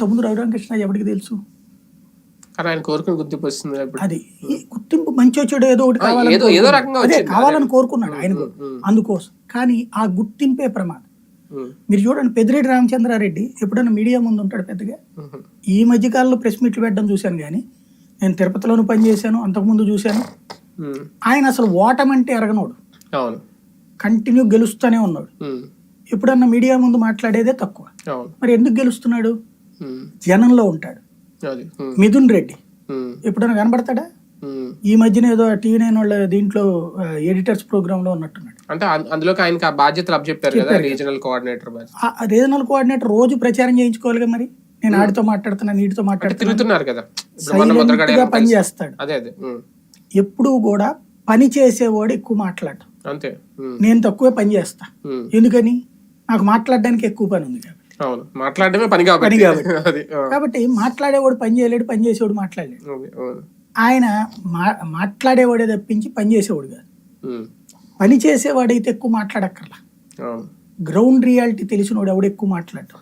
తమ్ముడు రఘురామకృష్ణ ఎవరికి తెలుసు? ఆయన కోరుకుని గుర్తింపు వస్తుంది అది గుర్తింపు మంచి వచ్చాడు ఏదో ఒకటి కావాలని అదే. కావాలని. కోరుకున్నాడు ఆయన అందుకోసం. కానీ ఆ గుర్తింపే ప్రమాదం. మీరు చూడండి పెద్దిరెడ్డి రామచంద్రారెడ్డి ఎప్పుడైనా మీడియా ముందు ఉంటాడు పెద్దగా? ఈ మధ్య కాలంలో ప్రెస్ మీట్లు పెట్టడం చూశాను కానీ నేను తిరుపతిలోనూ పనిచేశాను అంతకుముందు చూశాను. ఆయన అసలు ఓటమంటే ఎరగనోడు. కంటిన్యూ గెలుస్తూనే ఉన్నాడు. ఎప్పుడన్నా మీడియా ముందు మాట్లాడేదే తక్కువ. మరి ఎందుకు గెలుస్తున్నాడు? జనంలో ఉంటాడు. మిథున్ రెడ్డి. ఎప్పుడైనా కనబడతాడా. ఈ మధ్యన ఏదో టీవీ నైన్ వాళ్ళ దీంట్లో ఎడిటర్స్ ప్రోగ్రామ్లో ఉన్నట్టున్నాడు. అంటే అందులోకి ఆయనకి ఆ బాధ్యతలు అప్పచెప్పారు కదా రీజనల్ కోఆర్డినేటర్ రీజనల్ కోఆర్డినేటర్ రోజు ప్రచారం చేయించుకోవాలిగా మరి. నేను ఆడితో మాట్లాడుతున్నా నీటితో మాట్లాడుతున్నా. తిరుగుతున్నారు కదా. పని చేస్తాడు. అదే అదే. ఎప్పుడూ కూడా పని చేసేవాడు ఎక్కువ మాట్లాడు అంతే. నేను తక్కువే పని చేస్తా. ఎందుకని? నాకు మాట్లాడడానికి ఎక్కువ పని ఉంది కాబట్టి అవును. మాట్లాడడమే పని కాబట్టి. పని కాబట్టి. మాట్లాడేవాడు పని చేయలేడు పని చేసేవాడు మాట్లాడలేడు. ఆయన మా మాట్లాడేవాడే తప్పించి పని చేసేవాడు కాదు. పని చేసేవాడైతే ఎక్కువ మాట్లాడక్కర్లా. గ్రౌండ్ రియాలిటీ తెలిసినోడు ఎవడు ఎక్కువ మాట్లాడటం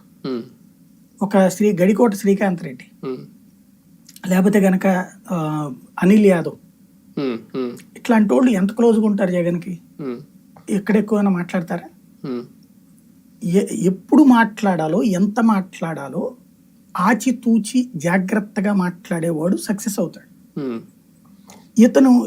ఒక శ్రీ గడికోట శ్రీకాంత్ రెడ్డి. లేకపోతే గనక అనిల్ యాదవ్. ఇట్లాంటి వాళ్ళు ఎంత క్లోజ్గా ఉంటారు జగన్కి? ఉమ్, ఎక్కడ ఎక్కువైనా మాట్లాడతారా ఎప్పుడు మాట్లాడాలో ఎంత మాట్లాడాలో ఆచితూచి జాగ్రత్తగా మాట్లాడేవాడు సక్సెస్ అవుతాడు. ఇతను